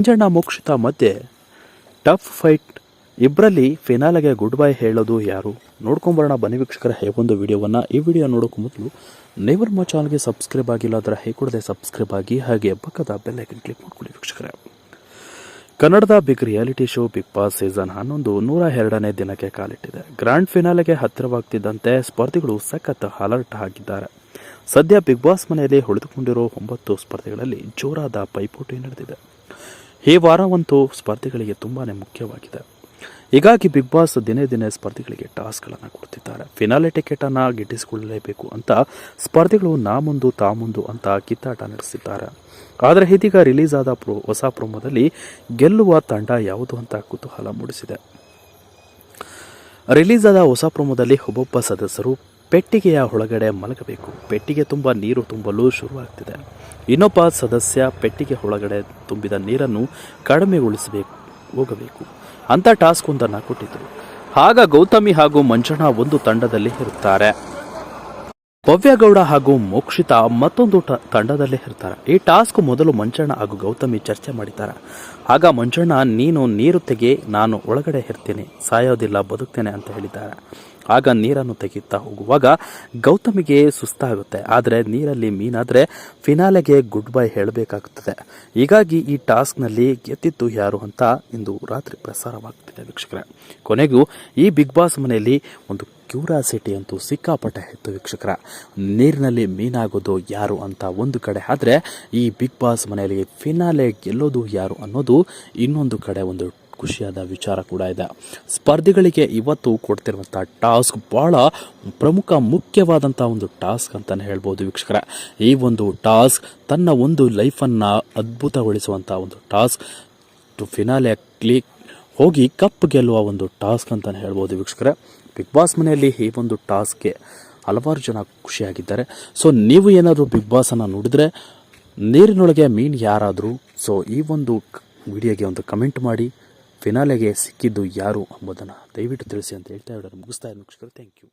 ಮಂಜಣ್ಣ ಮೋಕ್ಷಿತ ಮಧ್ಯೆ tough fight ಇಬ್ಬರಲ್ಲಿ ಫಿನಾಲೆಗೆ good bye ಹೇಳೋದು ಯಾರು? ನೋಡ್ಕೊಂಬರೋಣ ಬನ್ನಿ ವೀಕ್ಷಕರ, ಹೇಗೊಂದು ವಿಡಿಯೋವನ್ನು. ಈ ವಿಡಿಯೋ ನೋಡೋಕೆ ಮೊದಲು ನೀವು ನಮ್ಮ ಚಾನಲ್ಗೆ ಸಬ್ಸ್ಕ್ರೈಬ್ ಆಗಿಲ್ಲ ಅದರ ಹೇಗೊಡದೆ ಸಬ್ಸ್ಕ್ರೈಬ್ ಆಗಿ ಹಾಗೆ ಪಕ್ಕದ ಬೆಲ್ಲೈಕನ್ ಕ್ಲಿಕ್ ಮಾಡ್ಕೊಳ್ಳಿ ವೀಕ್ಷಕರೇ. ಕನ್ನಡದ big reality show Bigg Boss season ಹನ್ನೊಂದು ನೂರ ಎರಡನೇ ದಿನಕ್ಕೆ ಕಾಲಿಟ್ಟಿದೆ. ಗ್ರ್ಯಾಂಡ್ ಫಿನಾಲೆಗೆ ಹತ್ತಿರವಾಗ್ತಿದ್ದಂತೆ ಸ್ಪರ್ಧಿಗಳು ಸಖತ್ ಅಲರ್ಟ್ ಆಗಿದ್ದಾರೆ. ಸದ್ಯ ಬಿಗ್ ಬಾಸ್ ಮನೆಯಲ್ಲಿ ಉಳಿದುಕೊಂಡಿರೋ ಒಂಬತ್ತು ಸ್ಪರ್ಧೆಗಳಲ್ಲಿ ಜೋರಾದ ಪೈಪೋಟಿ ನಡೆದಿದೆ. ಈ ವಾರವಂತೂ ಸ್ಪರ್ಧಿಗಳಿಗೆ ತುಂಬಾ ಮುಖ್ಯವಾಗಿದೆ. ಹೀಗಾಗಿ ಬಿಗ್ ಬಾಸ್ ದಿನೇ ದಿನೇ ಸ್ಪರ್ಧಿಗಳಿಗೆ ಟಾಸ್ಕ್ಗಳನ್ನು ಕೊಡ್ತಿದ್ದಾರೆ. ಫಿನಾಲೆ ಟಿಕೆಟ್ ಅನ್ನ ಗಿಟ್ಟಿಸಿಕೊಳ್ಳಲೇಬೇಕು ಅಂತ ಸ್ಪರ್ಧಿಗಳು ನಾ ಮುಂದು ತಾ ಮುಂದು ಅಂತ ಕಿತ್ತಾಟ ನಡೆಸಿದ್ದಾರೆ. ಆದರೆ ಇದೀಗ ರಿಲೀಸ್ ಆದ ಪ್ರೊ, ಹೊಸ ಪ್ರೊಮೋದಲ್ಲಿ ಗೆಲ್ಲುವ ತಂಡ ಯಾವುದು ಅಂತ ಕುತೂಹಲ ಮೂಡಿಸಿದೆ. ರಿಲೀಸ್ ಆದ ಹೊಸ ಪ್ರೊಮೋದಲ್ಲಿ ಒಬ್ಬೊಬ್ಬ ಸದಸ್ಯರು ಪೆಟ್ಟಿಗೆಯ ಒಳಗಡೆ ಮಲಗಬೇಕು. ಪೆಟ್ಟಿಗೆ ತುಂಬ ನೀರು ತುಂಬಲು ಶುರುವಾಗ್ತಿದೆ. ಇನ್ನೊಬ್ಬ ಸದಸ್ಯ ಪೆಟ್ಟಿಗೆ ಒಳಗಡೆ ತುಂಬಿದ ನೀರನ್ನು ಕಡಿಮೆಗೊಳಿಸಬೇಕು ಹೋಗಬೇಕು. ಅಂತ ಟಾಸ್ಕ್ ಒಂದನ್ನು ಕೊಟ್ಟಿದ್ದರು ಆಗ ಗೌತಮಿ ಹಾಗೂ ಮಂಜಣ್ಣ ಒಂದು ತಂಡದಲ್ಲಿ ಇರುತ್ತಾರೆ. ಭವ್ಯಗೌಡ ಹಾಗೂ ಮೋಕ್ಷಿತ ಮತ್ತೊಂದು ತಂಡದಲ್ಲೇ ಇರ್ತಾರೆ ಈ ಟಾಸ್ಕ್ ಮೊದಲು ಮಂಜಣ್ಣ ಹಾಗೂ ಗೌತಮಿ ಚರ್ಚೆ ಮಾಡಿದ್ದಾರೆ. ಆಗ ಮಂಜಣ್ಣ ನೀನು ನೀರು ತೆಗೆ, ನಾನು ಒಳಗಡೆ ಇರ್ತೀನಿ. ಸಾಯೋದಿಲ್ಲ, ಬದುಕ್ತೇನೆ ಅಂತ ಹೇಳಿದ್ದಾರೆ. ಆಗ ನೀರನ್ನು ತೆಗೆಯುತ್ತಾ ಹೋಗುವಾಗ ಗೌತಮಿಗೆ ಸುಸ್ತಾಗುತ್ತೆ. ಆದರೆ ನೀರಲ್ಲಿ ಮೀನಾದರೆ ಫಿನಾಲೆಗೆ ಗುಡ್ ಬೈ ಹೇಳಬೇಕಾಗುತ್ತದೆ ಹೀಗಾಗಿ ಈ ಟಾಸ್ಕ್ನಲ್ಲಿ ಗೆದ್ದಿದ್ದು ಯಾರು ಅಂತ ಇಂದು ರಾತ್ರಿ ಪ್ರಸಾರವಾಗ್ತಿದೆ ವೀಕ್ಷಕರೇ. ಕೊನೆಗೂ ಈ ಬಿಗ್ ಬಾಸ್ ಮನೆಯಲ್ಲಿ ಒಂದು ಕ್ಯೂರಾಸಿಟಿ ಅಂತೂ ಸಿಕ್ಕಾಪಟ್ಟೆ ಇತ್ತು ವೀಕ್ಷಕರ. ನೀರಿನಲ್ಲಿ ಮೀನಾಗೋದು ಯಾರು ಅಂತ ಒಂದು ಕಡೆ ಆದರೆ ಈ ಬಿಗ್ ಬಾಸ್ ಮನೆಯಲ್ಲಿ ಫಿನಾಲೆ ಗೆಲ್ಲೋದು ಯಾರು ಅನ್ನೋದು ಇನ್ನೊಂದು ಕಡೆ ಒಂದು ಖುಷಿಯಾದ ವಿಚಾರ ಕೂಡ ಇದೆ. ಸ್ಪರ್ಧಿಗಳಿಗೆ ಇವತ್ತು ಕೊಡ್ತಿರುವಂಥ ಟಾಸ್ಕ್ ಬಹಳ ಪ್ರಮುಖ ಮುಖ್ಯವಾದಂಥ ಒಂದು ಟಾಸ್ಕ್ ಅಂತಲೇ ಹೇಳ್ಬೋದು ವೀಕ್ಷಕರ. ಈ ಒಂದು ಟಾಸ್ಕ್ ತನ್ನ ಒಂದು ಲೈಫನ್ನು ಅದ್ಭುತಗೊಳಿಸುವಂಥ ಒಂದು ಟಾಸ್ಕ್. ಟು ಫಿನಾಲೆ ಕ್ಲಿಕ್ ಹೋಗಿ ಕಪ್ ಗೆಲ್ಲುವ ಒಂದು ಟಾಸ್ಕ್ ಅಂತಲೇ ಹೇಳ್ಬೋದು ವೀಕ್ಷಕರ. ಬಿಗ್ ಬಾಸ್ ಮನೆಯಲ್ಲಿ ಈ ಒಂದು ಟಾಸ್ಕ್ಗೆ ಹಲವಾರು ಜನ ಖುಷಿಯಾಗಿದ್ದಾರೆ. ಸೊ, ನೀವು ಏನಾದರೂ ಬಿಗ್ ಬಾಸನ್ನು ನೋಡಿದ್ರೆ ನೀರಿನೊಳಗೆ ಮೀನು ಯಾರಾದರೂ, ಸೊ, ಈ ಒಂದು ವಿಡಿಯೋಗೆ ಒಂದು ಕಮೆಂಟ್ ಮಾಡಿ. ಫಿನಾಲೆಗೆ ಸಿಕ್ಕಿದ್ದು ಯಾರು ಎಂಬುದನ್ನು ದಯವಿಟ್ಟು ತಿಳಿಸಿ ಅಂತ ಹೇಳ್ತಾ ಇದ್ದಾರೆ ಮುಗಿಸ್ತಾ ಇದ್ದೀನಿ ವೀಕ್ಷಕರು ಥ್ಯಾಂಕ್ ಯು